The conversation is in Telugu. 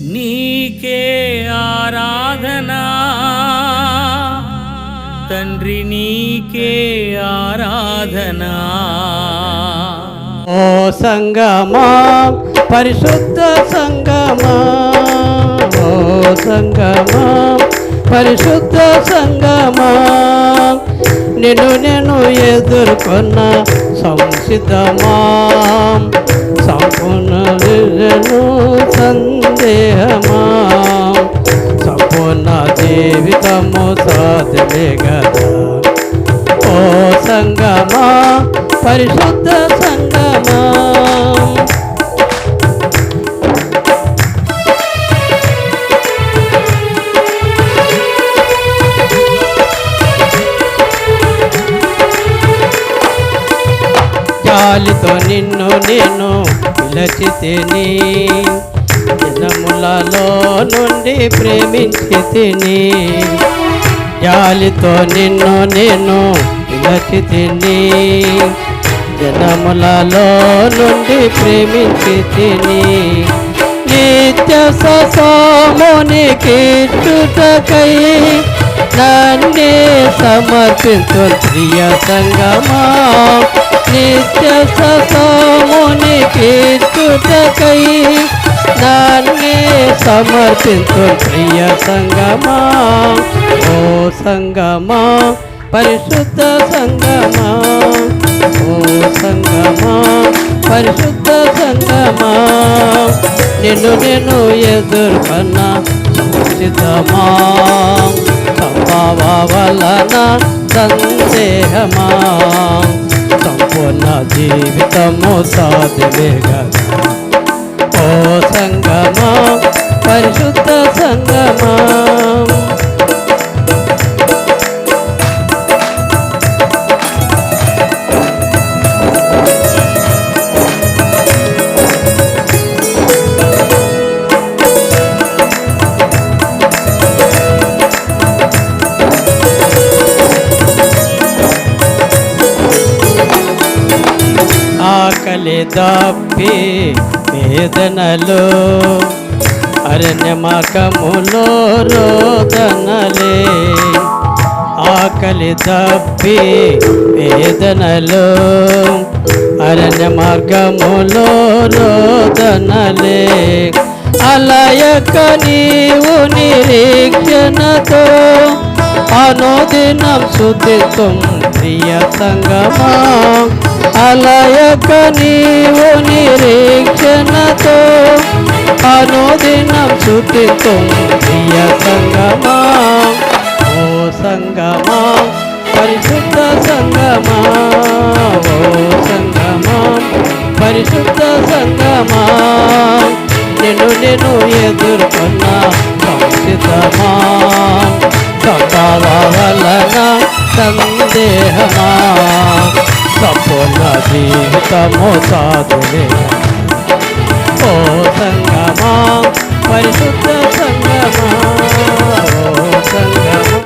నీకే ఆరాధనా. తండ్రి నీకే ఆరాధనా. ఓ సంగమా పరిశుద్ధ సంగమా. ఓ సంగమా పరిశుద్ధ సంగమా. నిన్ను నేను ఎదుర్కొన్న సంసిద్ధమా. జీవితము సాధలే కదా. ఓ సంగమా పరిశుద్ధ సంగమా. జాలితో నిన్ను నేను పిలచితే నీ జనములలో నుండి ప్రేమించి తిని జాలితో నిన్ను నేను పిలచితిని జనములలో నుండి ప్రేమించి తిని నిత్య సోముని చుటకై నన్నే సమర్పించు ప్రియ సంగమా. నిత్య సోముని చుటకై సమర్పించు ప్రియ సంగమా? ఓ సంగమా పరిశుద్ధ సంగమా? ఓ సంగమా పరిశుద్ధ సంగమా? నిన్ను నేను ఎదుర్కొన్న సిద్ధమా సంభవ వలన సందేహమా? సంపూర్ణ జీవితము సాధవే ఆకలి దప్పి వేదనలో అరణ్యమకములో రోదనలే. ఆకలి దప్పి వేదనలు అరణ్య మార్గములో రోదనలే. అలయక నీవు నిరీక్షణతో అనుదినం శుద్ధిత్వం ప్రియ సంగమా అలయక నీవు నిరీక్షణతో అనుదినం శుద్ధిత్వం ప్రియ సంగమా ఓ సంగమా పరిశుద్ధ సంగమా? ఓ సంగమా పరిశుద్ధ సంగమా? నిన్ను నేను ఎదుర్కొన్న సంసిద్ధమా? సంభవ వలన సందేహమా? సంపూర్ణ జీవితము సాధులే ఓ సంగమా పరిశుద్ధ సంగ